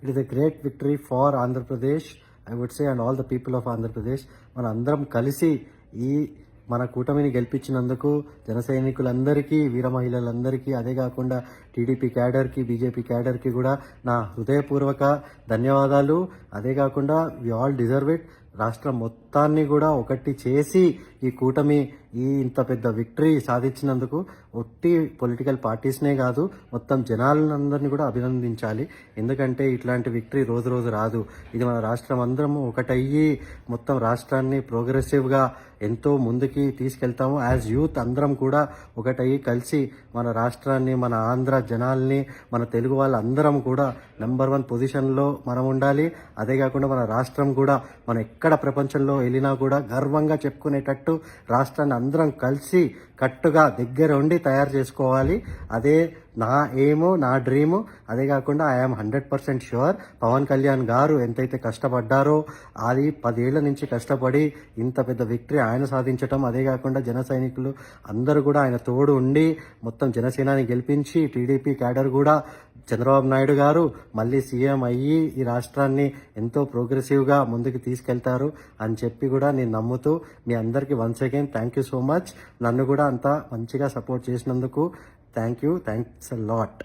It is a great victory for Andhra Pradesh I would say and all the people of Andhra Pradesh మన అందరం కలిసి ఈ మన కూటమిని గెలిపించినందుకు జన సైనికులందరికీ వీర మహిళలందరికీ అదే కాకుండా టీడీపీ క్యాడర్కి బీజేపీ క్యాడర్కి కూడా నా హృదయపూర్వక ధన్యవాదాలు. అదే కాకుండా వి ఆల్ డిజర్వ్ ఇట్ రాష్ట్రం మొత్తాన్ని కూడా ఒకటి చేసి ఈ కూటమి ఈ ఇంత పెద్ద విక్టరీ సాధించినందుకు ఒట్టి పొలిటికల్ పార్టీస్నే కాదు మొత్తం జనాలందరినీ కూడా అభినందించాలి. ఎందుకంటే ఇట్లాంటి విక్టరీ రోజు రోజు రాదు. ఇది మన రాష్ట్రం అందరం ఒకటయ్యి మొత్తం రాష్ట్రాన్ని ప్రోగ్రెసివ్గా ఎంతో ముందుకి తీసుకెళ్తాము. యాజ్ యూత్ అందరం కూడా ఒకటయ్యి కలిసి మన రాష్ట్రాన్ని మన ఆంధ్ర జనాల్ని మన తెలుగు వాళ్ళందరం కూడా నెంబర్ వన్ పొజిషన్లో మనం ఉండాలి. అదే కాకుండా మన రాష్ట్రం కూడా మనం ఎక్కడ ప్రపంచంలో వెళ్ళినా కూడా గర్వంగా చెప్పుకునేటట్టు రాష్ట్రాన్ని అందరం కలిసి కట్టుగా దగ్గర ఉండి తయారు చేసుకోవాలి. అదే నా ఏము నా డ్రీము అదే కాకుండా I'm hundred percent sure Pawan Kalyan గారు ఎంతైతే కష్టపడ్డారో అది పదేళ్ళ నుంచి కష్టపడి ఇంత పెద్ద విక్టరీ ఆయన సాధించటం. అదే కాకుండా జన సైనికులు అందరూ కూడా ఆయన తోడు ఉండి మొత్తం జనసేనాని గెలిపించి టీడీపీ క్యాడర్ కూడా చంద్రబాబు నాయుడు గారు మళ్ళీ సీఎం అయ్యి ఈ రాష్ట్రాన్ని ఎంతో ప్రోగ్రెసివ్గా ముందుకు తీసుకెళ్తారు అని చెప్పి కూడా నేను నమ్ముతూ మీ అందరికీ once again thank you so much నన్ను కూడా అంతా మంచిగా సపోర్ట్ చేసినందుకు thank you thanks a lot